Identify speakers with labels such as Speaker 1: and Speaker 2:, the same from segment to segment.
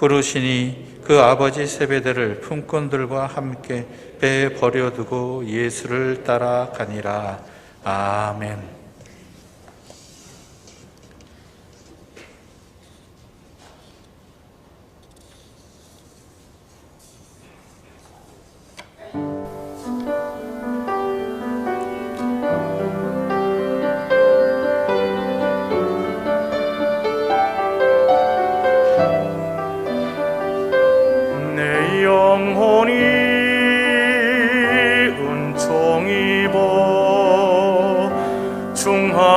Speaker 1: 부르시니 그 아버지 세배들을 품꾼들과 함께 배에 버려두고 예수를 따라가니라. 아멘.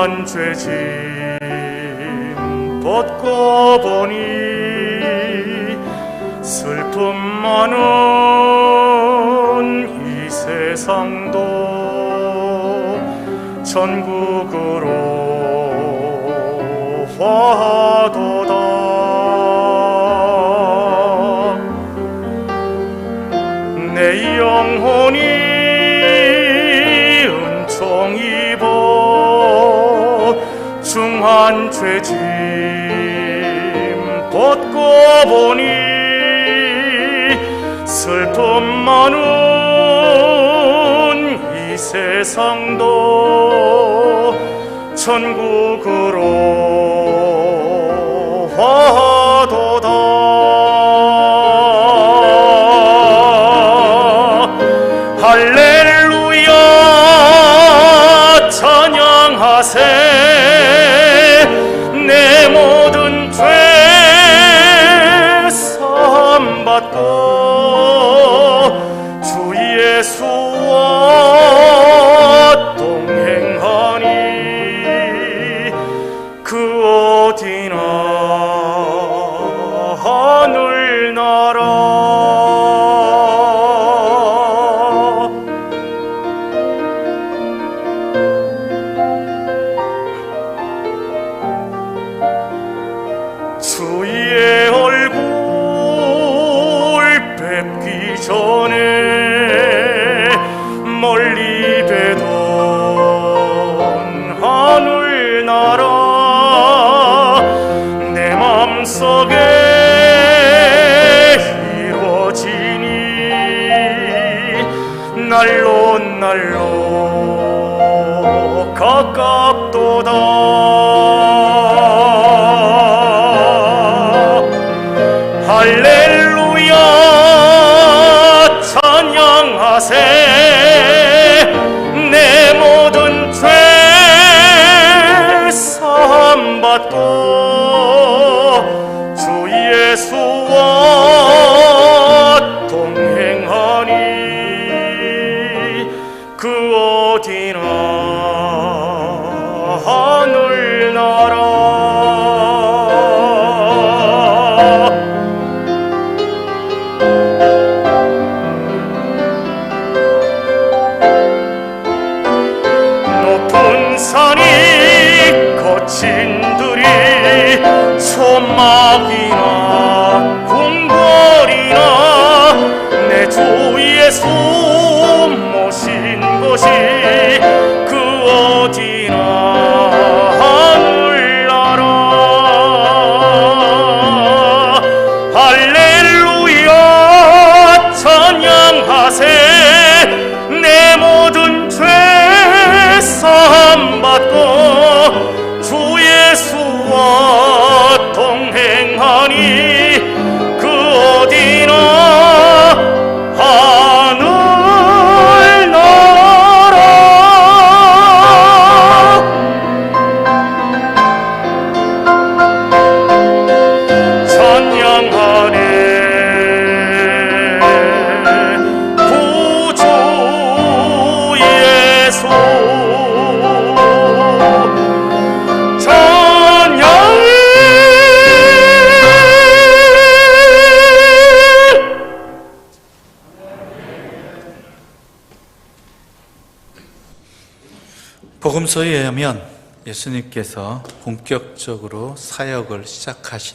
Speaker 2: 한 죄짐 벗고 보니 슬픔 많은 이 세상도 천국으로 화도다. 내 영혼이 중한 죄짐 벗고 보니 슬픔 많은 이 세상도 천국으로 화도 사함받고 주 예수와 동행하니 그 어디나 하늘나라. 주의 전에 멀리 뵈던 하늘나라 내 맘속에 이루어지니 날로 날로 가깝도다. 할렐 찬양하세 내 모든 죄 사함받고 주 예수와 동행하니 그 어디나 하늘나라 높은 산이 거친 들이 초막이나 동
Speaker 1: 복음서에 의하면 예수님께서 본격적으로 사역을 시작하신